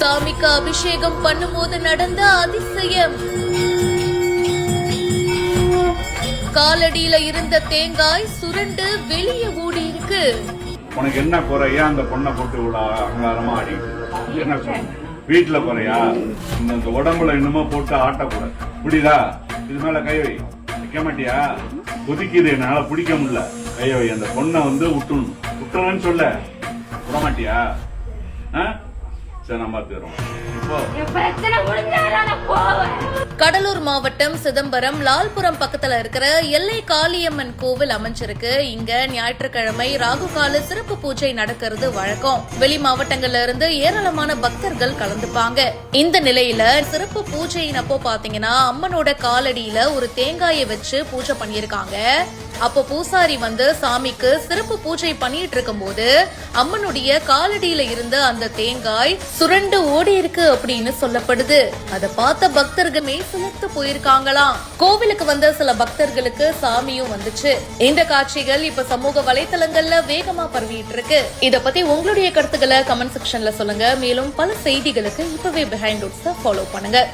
சாமிக்கு அபிஷேகம் பண்ணும்போது நடந்த அதிசயம். காலடியில இருந்த தேங்காய் சுருண்டு வெளியே ஓடி இருக்கு. உனக்கு என்ன குறையா அந்த பொண்ணை போட்டு விடா அங்காரமா ஆடி. என்ன வீட்டுல குறையா? இந்த இந்த உடம்புல இன்னுமா போட்டு ஆட்டக்கூடாது புரியுதா? இது மேல கை வை. வைக்க மாட்டியா? கொதிக்குது என்னால பிடிக்க முடியல. கை வை அந்த பொண்ணை வந்து விட்டுணும் விட்டுறேன்னு சொல்ல. விட மாட்டியா? ஆ? நான் போவேன். கடலூர் மாவட்டம் சிதம்பரம் லால்புரம் பக்கத்துல இருக்கிற எல்லை காளியம்மன் கோவில் அமைஞ்சிருக்கு. இங்க ஞாயிற்றுக்கிழமை ராகு கால சிறப்பு பூஜை நடக்கிறது வழக்கம். வெளி மாவட்டங்கள்ல இருந்து ஏராளமான பக்தர்கள் கலந்துப்பாங்க. இந்த நிலையில சிறப்பு பூஜையின் அப்போ பாத்தீங்கன்னா அம்மனோட காலடியில ஒரு தேங்காயை வச்சு பூஜை பண்ணியிருக்காங்க. அப்போ பூசாரி வந்து சாமிக்கு சிறப்பு பூஜை பண்ணிட்டு இருக்கும்போது அம்மனுடைய காலடியில இருந்த அந்த தேங்காய் சுரண்டு ஓடி இருக்கு அப்படின்னு சொல்லப்படுது. அதை பார்த்த பக்தர்கள் சுமத்து போயிருக்காங்களாம். கோவிலுக்கு வந்த சில பக்தர்களுக்கு சாமியும் வந்துச்சு. இந்த காட்சிகள் இப்ப சமூக வலைத்தளங்கள்ல வேகமா பரவிட்டு இருக்கு. இத பத்தி உங்களுடைய கருத்துக்களை கமெண்ட் செக்ஷன்ல சொல்லுங்க. மேலும் பல செய்திகளுக்கு இப்பவே பிஹைண்ட் ஃபாலோ பண்ணுங்க.